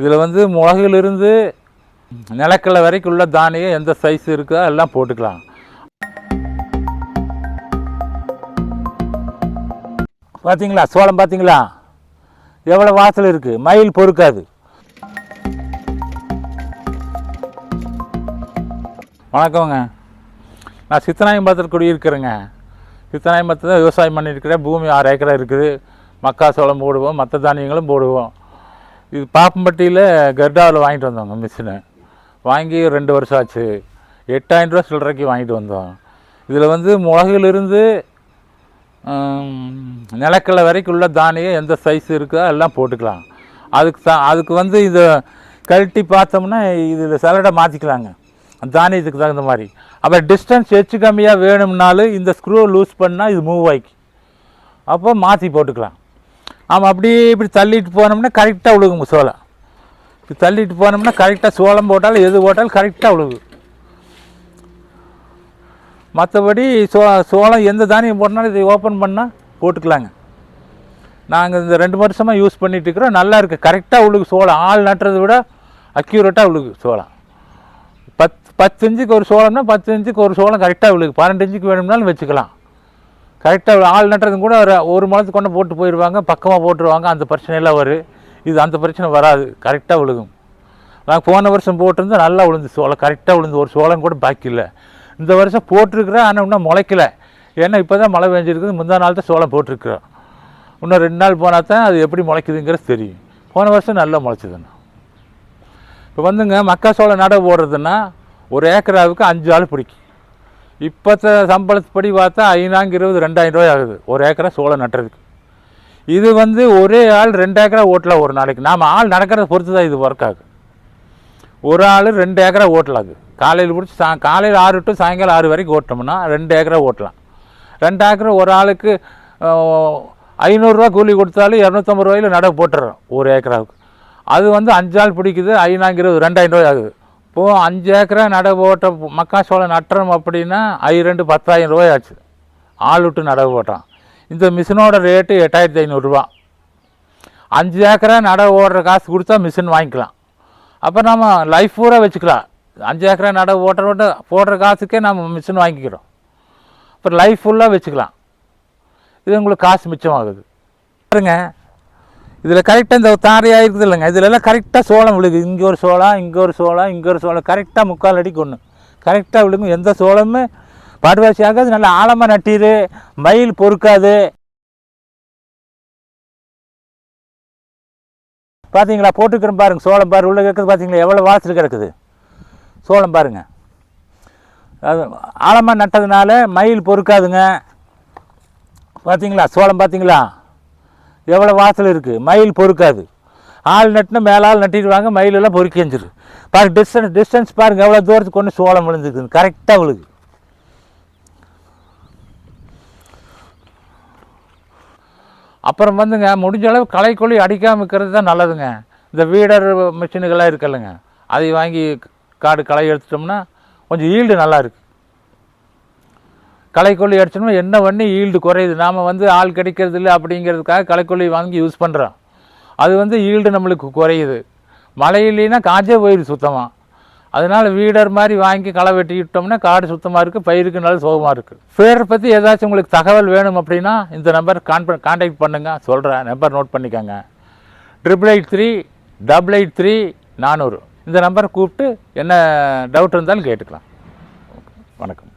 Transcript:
இதில் வந்து மிளகுலேருந்து நிலக்கடலை வரைக்கும் உள்ள தானியம் எந்த சைஸ் இருக்கோ எல்லாம் போட்டுக்கலாம். பார்த்தீங்களா? சோளம் பார்த்தீங்களா? எவ்வளோ வாசல் இருக்குது மயில் பொறுக்காது. வணக்கங்க நான் சித்தநாயம்பத்தில் குடியிருக்கிறேங்க. சித்தநாயம்பத்தில் தான் விவசாயம் பண்ணியிருக்கிறேன் பூமி ஆறு ஏக்கரா இருக்குது. மக்காசோளம் போடுவோம் மற்ற தானியங்களும் போடுவோம். இது பாப்பம்பட்டியில் கர்டாவில் வாங்கிட்டு வந்தோங்க மிஷினு. வாங்கி ரெண்டு வருஷம் ஆச்சு. எட்டாயிரம் ரூபா சில்லறைக்கு வாங்கிட்டு வந்தோம். இதில் வந்து மிளகுலேருந்து நிலக்கடலை வரைக்கும் உள்ள தானியம் எந்த சைஸ் இருக்கோ எல்லாம் போட்டுக்கலாம். அதுக்கு த அதுக்கு வந்து இதை கழட்டி பார்த்தோம்னா இதில் சலடை மாற்றிக்கலாங்க தானியத்துக்கு தகுந்த மாதிரி. அப்புறம் டிஸ்டன்ஸ் எச்சு கம்மியாக வேணும்னாலும் இந்த ஸ்க்ரூ லூஸ் பண்ணால் இது மூவ் ஆகி அப்போ மாற்றி போட்டுக்கலாம். ஆமாம் அப்படியே இப்படி தள்ளிட்டு போனோம்னா கரெக்டாக விழுகுங்க சோளம். இப்படி தள்ளிட்டு போனோம்னா கரெக்டாக சோளம் போட்டாலும் எது போட்டாலும் கரெக்டாக விழுகு மற்றபடி சோ சோளம் எந்த தானியம் போட்டனாலும் இதை ஓப்பன் பண்ணால் போட்டுக்கலாங்க. நாங்கள் இந்த ரெண்டு வருஷமாக யூஸ் பண்ணிகிட்ருக்குறோம் இருக்கிறோம். நல்லா இருக்குது கரெக்டாக உழுகு சோளம். ஆள் நட்டுறதை விட அக்யூரேட்டாக உழுகு சோளம். பத்து பத்து இன்ச்சுக்கு ஒரு சோளம்னா பத்து இன்ச்சுக்கு ஒரு சோளம் கரெக்டாக விழுகு பன்னெண்டு இன்ச்சுக்கு வேணும்னாலும் வச்சுக்கலாம். கரெக்டாக ஆள் நட்டுறது கூட ஒரு ஒரு மாதத்துக்கு கொண்டு போட்டு போயிடுவாங்க பக்கமாக போட்டுருவாங்க அந்த பிரச்சனையெல்லாம் வரும் இது அந்த பிரச்சனை வராது. கரெக்டாக விழுகும். நாங்கள் போன வருஷம் போட்டிருந்தோம் நல்லா விழுந்து சோளம் கரெக்டாக விழுந்து ஒரு சோளம் கூட பாக்கி இல்லை. இந்த வருஷம் போட்டிருக்கிறேன் ஆனால் இன்னும் முளைக்கல. ஏன்னா இப்போ தான் மழை பெஞ்சிருக்குது முந்தா நாள் தான் சோளம் போட்டிருக்கிறோம். இன்னும் ரெண்டு நாள் போனால் தான் அது எப்படி முளைக்குதுங்கிறது தெரியும். போன வருஷம் நல்லா முளைச்சிதுண்ணா. இப்போ வந்துங்க மக்கா சோளம் நடவு போடுறதுன்னா ஒரு ஏக்கராவுக்கு அஞ்சு ஆள் பிடிக்கும். இப்போத்த சம்பளத்துப்படி பார்த்தா ஐநாங்க இருபது ரெண்டாயிரம் ரூபாய் ஆகுது. ஒரு ஏக்கரா சோளம் நட்டுறதுக்கு. இது வந்து ஒரே ஆள் ரெண்டு ஏக்கரா ஓட்டலாம் ஒரு நாளைக்கு. நாம் ஆள் நடக்கிறத பொறுத்து தான் இது ஒர்க் ஆகும் ஒரு ஆள் ரெண்டு ஏக்கரா ஓட்டலாம் அது காலையில் பிடிச்சி சா காலையில் ஆறு டு சாயங்காலம் ஆறு வரைக்கும் ஓட்டோம்னா ரெண்டு ஏக்கரா ஓட்டலாம். ரெண்டு ஏக்கரை ஒரு ஆளுக்கு ஐநூறுரூவா கூலி கொடுத்தாலும் இரநூத்தம்பது ரூபாயில் நடவு போட்டுறோம் ஒரு ஏக்கராவுக்கு. அது வந்து அஞ்சு ஆள் பிடிக்குது ஐநாங்கிறது ரெண்டாயிரம் ரூபாய் ஆகுது. இப்போது அஞ்சு ஏக்கரா நடவு போட்ட மக்காச்சோளம் நட்டுறோம் அப்படின்னா ஐ ரெண்டு பத்தாயிரம் ரூபாய் ஆச்சு ஆள் விட்டு நடவு போட்டான் இந்த மிஷினோட ரேட்டு எட்டாயிரத்தி ஐநூறுரூவா அஞ்சு ஏக்கரா நடவு ஓடுற காசு கொடுத்தா மிஷின் வாங்கிக்கலாம். அப்போ நம்ம லைஃப் பூரா வச்சுக்கலாம். அஞ்சு ஏக்கரா நடவு ஓட்டுற ஓட்ட போடுற காசுக்கே நம்ம மிஷின் வாங்கிக்கிறோம். அப்புறம் லைஃப் ஃபுல்லாக வச்சுக்கலாம். இது உங்களுக்கு காசு மிச்சமாகுது. பாருங்கள் இதில் கரெக்டாக இந்த தாரையாக இருக்குது இல்லைங்க. இதிலெல்லாம் கரெக்டாக சோளம் விழுது. இங்கே ஒரு சோளம் இங்கே ஒரு சோளம் இங்கே ஒரு சோளம். கரெக்டாக முக்கால் அடிக்கு ஒன்று கரெக்டாக விழுங்கும் எந்த சோளமும் பாடுவாசி ஆகாது. நல்லா ஆழமாக நட்டிரு. மயில் பொறுக்காது. பார்த்தீங்களா போட்டுக்கிறேன் பாருங்க. சோளம் பாரு உள்ளே கேட்குறது பார்த்தீங்களா எவ்வளோ வாசல் கிடக்குது? சோளம் பாருங்க. அது ஆழமாக நட்டதுனால மயில் பொறுக்காதுங்க. பார்த்தீங்களா சோளம் பார்த்தீங்களா எவ்வளோ வாசல் இருக்குது மயில் பொறுக்காது. ஆள் நட்டுனா ஆள் நட்டிடுவாங்க மயிலெல்லாம் பொறுக்கி எஞ்சிரு பாருங்க டிஸ்டன்ஸ் டிஸ்டன்ஸ் பாருங்கள் எவ்வளோ தூரத்துக்கு கொண்டு சோளம் விழுந்துருக்குது கரெக்டாக விழுகு அப்புறம் வந்துங்க முடிஞ்ச அளவு களைக்கொல்லி அடிக்காமல் இருக்கிறது தான் நல்லதுங்க. இந்த வீடர் மிஷினுகள்லாம் இருக்குல்லங்க. அதை வாங்கி காடு களை எடுத்துட்டோம்னா கொஞ்சம் ஈல்டு நல்லாயிருக்கு களைக்கொல்லி அடிச்சோம்னா என்ன பண்ணி ஈல்டு குறையுது? நாம் வந்து ஆள் கிடைக்கிறது இல்லை அப்படிங்கிறதுக்காக களைக்கொல்லி வாங்கி யூஸ் பண்ணுறோம் அது வந்து ஈல்டு நம்மளுக்கு குறையுது. மழை இல்லைன்னா காஞ்சே போயிடுது சுத்தமாக அதனால் வீடர் மாதிரி வாங்கி களை வெட்டிக்கிட்டோம்னா காடு சுத்தமாக இருக்குது பயிருக்கு நல்ல சுகமாக இருக்குது பேரை பற்றி ஏதாச்சும் உங்களுக்கு தகவல் வேணும் அப்படின்னா இந்த நம்பர் கான்ப கான்டாக்ட் பண்ணுங்கள் சொல்கிறேன் நம்பர் நோட் பண்ணிக்கோங்க. Triple eight three double eight three நானூறு. இந்த நம்பரை கூப்பிட்டு என்ன டவுட் இருந்தாலும் கேட்டுக்கலாம். வணக்கம்.